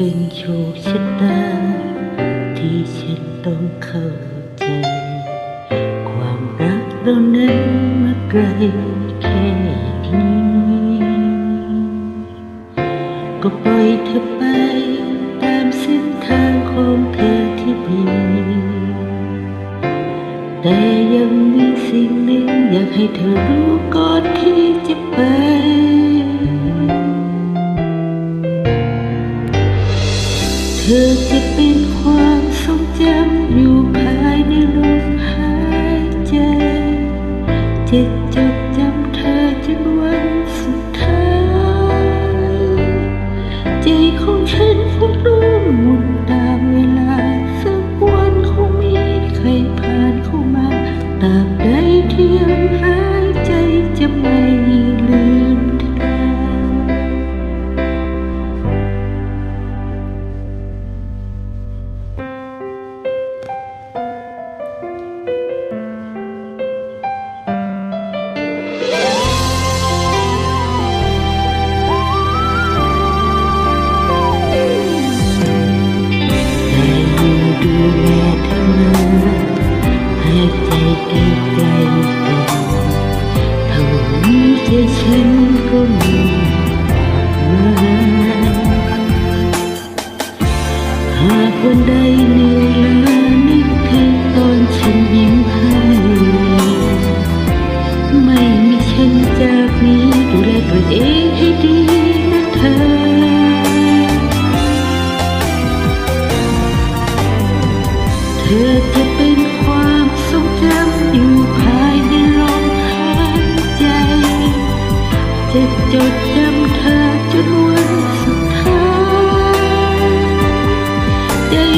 เป็นโชคชะตา ที่ฉันต้องเข้าใจ ความรักเรานั้นมาไกลแค่นี้ ก็ปล่อยเธอไป ตามเส้นทางของเธอที่ดีแต่ยังมีสิ่งหนึ่งอยากให้เธอรู้ก่อนที่จะไป อจะเป็นความทรงจำอยู่ภายในลมหายใจจะจดจำเธอจนวันสุดท้าย ใจของฉันฟุ้งร่วมุนตาวลา ให้ใจใกล้ใกลเท่านี้ใจฉันก็มีความหมายหากวันใดเหนื่อยล้านึกถึงตอนฉันยิ้มให้ไม่มีฉันจากนี้ดูแลตัวเองให้ดีนะเธอเธอจะ จะจดจำเธอจนวันสุดท้าย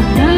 love.